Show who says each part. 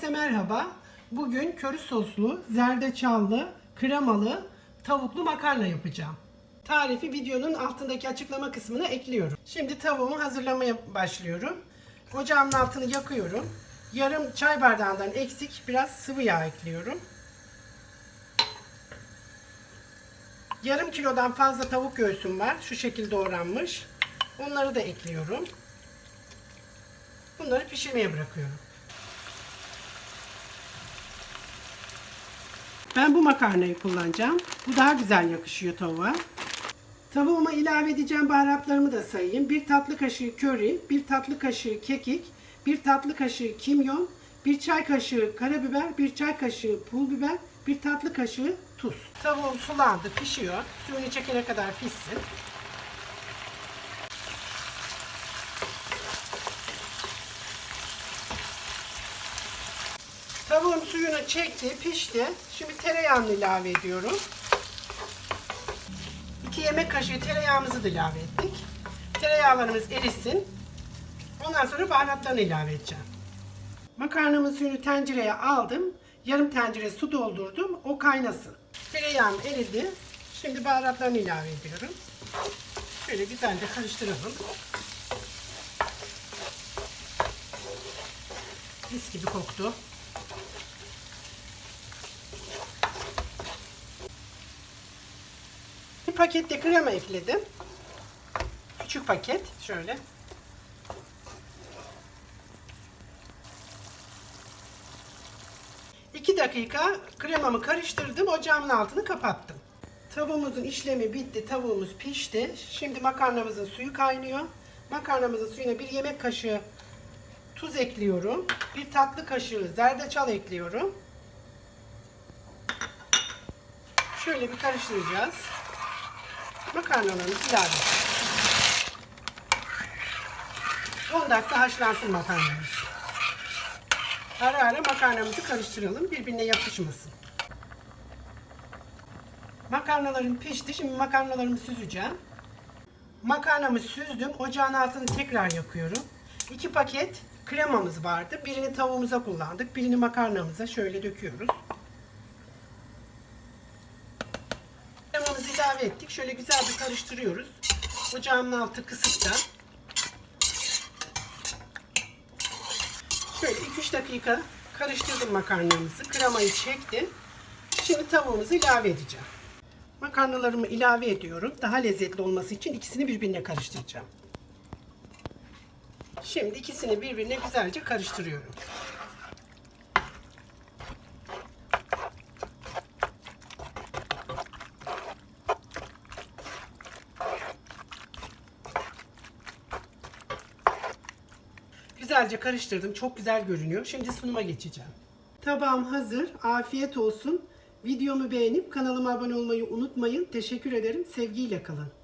Speaker 1: Herkese merhaba. Bugün köri soslu, zerdeçallı, kremalı, tavuklu makarna yapacağım. Tarifi videonun altındaki açıklama kısmına ekliyorum. Şimdi tavuğumu hazırlamaya başlıyorum. Ocağımın altını yakıyorum. Yarım çay bardağından eksik biraz sıvı yağ ekliyorum. Yarım kilodan fazla tavuk göğsüm var. Şu şekilde doğranmış. Onları da ekliyorum. Bunları pişirmeye bırakıyorum. Ben bu makarnayı kullanacağım. Bu daha güzel yakışıyor tavuğa. Tavuğuma ilave edeceğim baharatlarımı da sayayım. Bir tatlı kaşığı köri, bir tatlı kaşığı kekik, bir tatlı kaşığı kimyon, bir çay kaşığı karabiber, bir çay kaşığı pul biber, bir tatlı kaşığı tuz. Tavuğum sulandı, pişiyor. Suyunu çekene kadar pişsin. Tavuğum suyunu çekti, pişti. Şimdi tereyağını ilave ediyorum. 2 yemek kaşığı tereyağımızı da ilave ettik. Tereyağlarımız erisin. Ondan sonra baharatlarını ilave edeceğim. Makarnamın suyunu tencereye aldım. Yarım tencere su doldurdum. O kaynasın. Tereyağım eridi. Şimdi baharatlarını ilave ediyorum. Şöyle güzelce karıştıralım. Mis gibi koktu. Bir pakette krema ekledim. Küçük paket şöyle. İki dakika kremamı karıştırdım. Ocağımın altını kapattım. Tavuğumuzun işlemi bitti. Tavuğumuz pişti. Şimdi makarnamızın suyu kaynıyor. Makarnamızın suyuna bir yemek kaşığı tuz ekliyorum. Bir tatlı kaşığı zerdeçal ekliyorum. Şöyle bir karıştıracağız. Makarnalarımızı ilave edelim. 10 dakika haşlansın makarnamız. Ara ara makarnamızı karıştıralım. Birbirine yapışmasın. Makarnalarım pişti. Şimdi makarnalarımı süzeceğim. Makarnamı süzdüm. Ocağın altını tekrar yakıyorum. 2 paket kremamız vardı. Birini tavuğumuza kullandık. Birini makarnamıza şöyle döküyoruz. Kremamızı ilave ettik. Şöyle güzel bir karıştırıyoruz. Ocağımın altı kısıkta. Şöyle 2-3 dakika karıştırdım makarnamızı. Kremayı çektim. Şimdi tavuğumuzu ilave edeceğim. Makarnalarımı ilave ediyorum. Daha lezzetli olması için ikisini birbirine karıştıracağım. Şimdi ikisini birbirine güzelce karıştırıyorum. Güzelce karıştırdım. Çok güzel görünüyor. Şimdi sunuma geçeceğim. Tabağım hazır. Afiyet olsun. Videomu beğenip kanalıma abone olmayı unutmayın. Teşekkür ederim. Sevgiyle kalın.